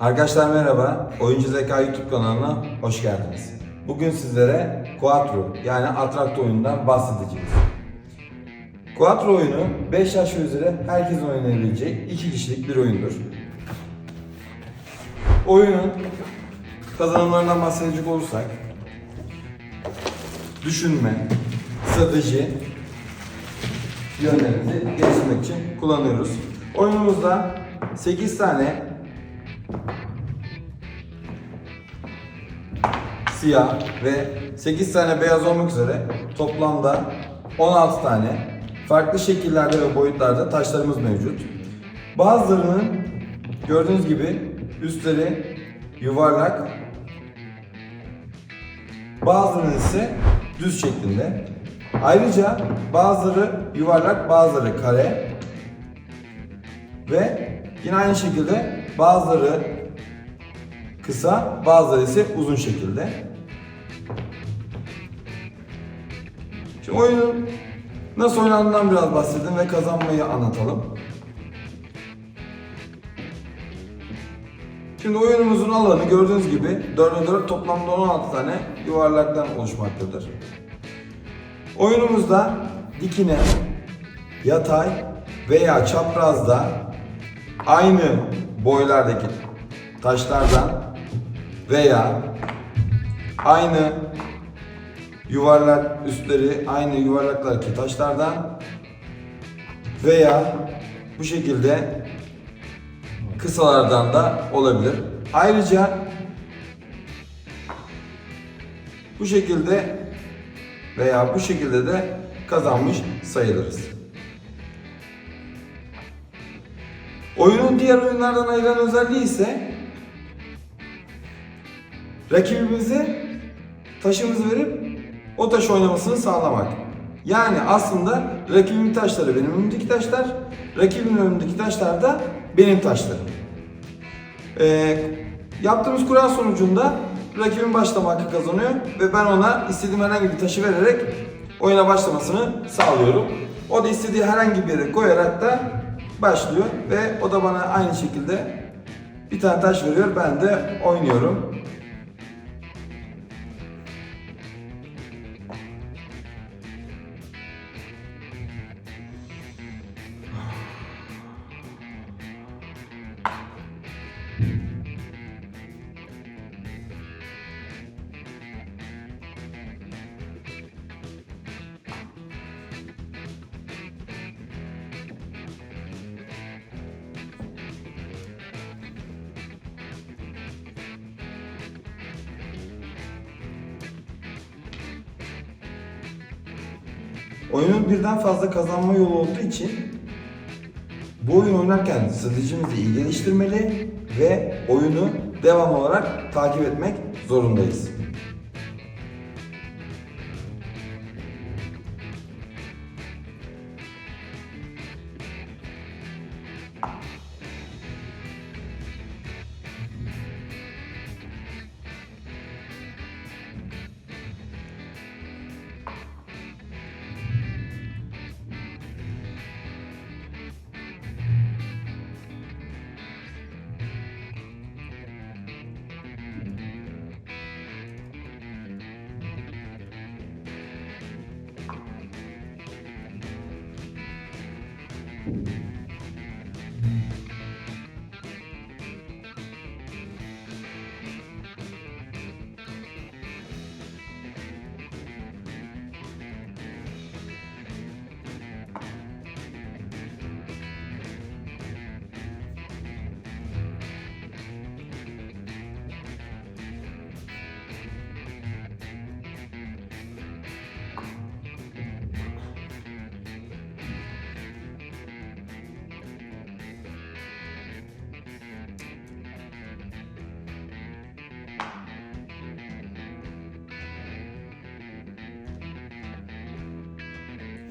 Arkadaşlar merhaba, Oyuncu Zeka YouTube kanalına hoş geldiniz. Bugün sizlere Quattro yani Atrakto oyunundan bahsedeceğiz. Quattro oyunu 5 yaş ve üzeri herkesin oynayabileceği 2 kişilik bir oyundur. Oyunun kazanımlarından bahsedecek olursak düşünme, strateji yönlerimizi geliştirmek için kullanıyoruz. Oyunumuzda 8 tane siyah ve 8 tane beyaz olmak üzere toplamda 16 tane farklı şekillerde ve boyutlarda taşlarımız mevcut. Bazılarının gördüğünüz gibi üstleri yuvarlak, bazılarının ise düz şeklinde. Ayrıca bazıları yuvarlak, bazıları kare ve yine aynı şekilde bazıları kısa, bazıları ise uzun şekilde. Şimdi oyunun nasıl oynandığından biraz bahsedelim ve kazanmayı anlatalım. Şimdi oyunumuzun alanı gördüğünüz gibi 4'e 4 toplamda 16 tane yuvarlaktan oluşmaktadır. Oyunumuzda dikine, yatay veya çaprazda aynı boylardaki taşlardan veya aynı yuvarlak üstleri aynı yuvarlaklardaki taşlardan veya bu şekilde kısalardan da olabilir. Ayrıca bu şekilde veya bu şekilde de kazanmış sayılırız. Oyunun diğer oyunlardan ayıran özelliği ise rakibimize taşımızı verip o taşı oynamasını sağlamak. Yani aslında rakibimin taşları benim önümdeki taşlar, rakibimin önündeki taşlar da benim taşlarım. Ee, yaptığımız kural sonucunda rakibin başlama hakkı kazanıyor ve ben ona istediğim herhangi bir taşı vererek oyuna başlamasını sağlıyorum. O da istediği herhangi bir yere koyarak da başlıyor ve o da bana aynı şekilde bir tane taş veriyor. Ben de oynuyorum. Oyunun birden fazla kazanma yolu olduğu için bu oyun oynarken stratejimizi iyi geliştirmeli ve oyunu devam olarak takip etmek zorundayız.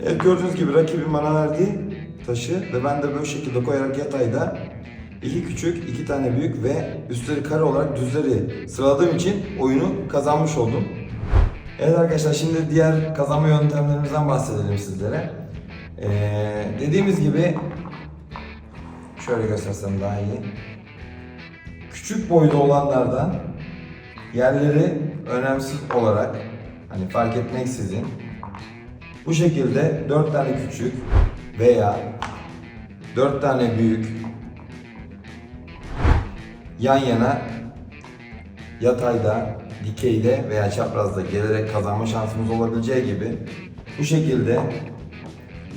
Evet gördüğünüz gibi rakibim bana verdiği taşı ve ben de böyle şekilde koyarak yatayda iki küçük, iki tane büyük ve üstleri kare olarak düzleri sıraladığım için oyunu kazanmış oldum. Evet arkadaşlar şimdi diğer kazanma yöntemlerimizden bahsedelim sizlere. Ee, dediğimiz gibi şöyle göstersem daha iyi. küçük boyda olanlardan yerleri önemsiz olarak hani fark etmeksizin bu şekilde 4 tane küçük veya 4 tane büyük yan yana yatayda, dikeyde veya çaprazda gelerek kazanma şansımız olabileceği gibi bu şekilde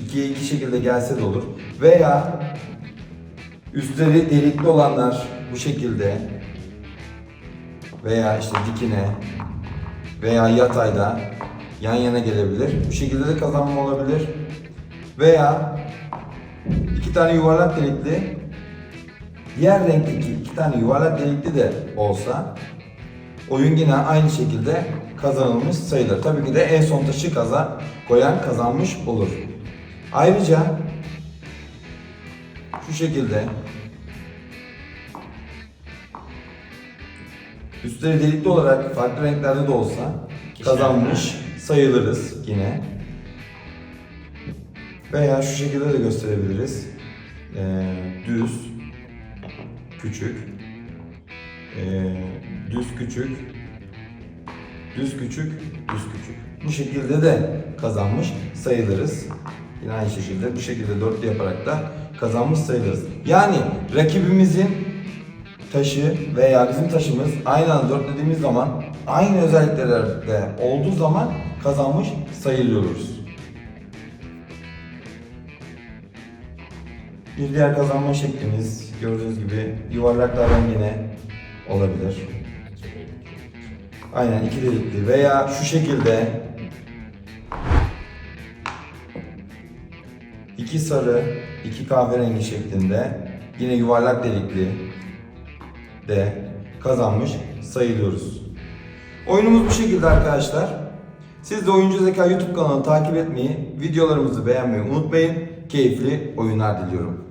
ikiye iki şekilde gelse de olur. Veya üstleri delikli olanlar bu şekilde veya işte dikine veya yatayda yan yana gelebilir. Bu şekilde de kazanma olabilir. Veya iki tane yuvarlak delikli diğer renkteki iki tane yuvarlak delikli de olsa oyun yine aynı şekilde kazanılmış sayılır. Tabii ki de en son taşı kaza koyan kazanmış olur. Ayrıca şu şekilde üstleri delikli olarak farklı renklerde de olsa kazanmış sayılırız yine. Veya şu şekilde de gösterebiliriz. Ee, düz, küçük, ee, düz küçük, düz küçük, düz küçük. Bu şekilde de kazanmış sayılırız. Yine aynı şekilde bu şekilde dörtlü yaparak da kazanmış sayılırız. Yani rakibimizin taşı veya bizim taşımız aynı anda dörtlediğimiz zaman aynı özelliklerde olduğu zaman kazanmış sayılıyoruz. Bir diğer kazanma şeklimiz gördüğünüz gibi yuvarlaklardan yine olabilir. Aynen iki delikli veya şu şekilde iki sarı, iki kahverengi şeklinde yine yuvarlak delikli de kazanmış sayılıyoruz. Oyunumuz bu şekilde arkadaşlar. Siz de Oyuncu Zeka YouTube kanalını takip etmeyi, videolarımızı beğenmeyi unutmayın. Keyifli oyunlar diliyorum.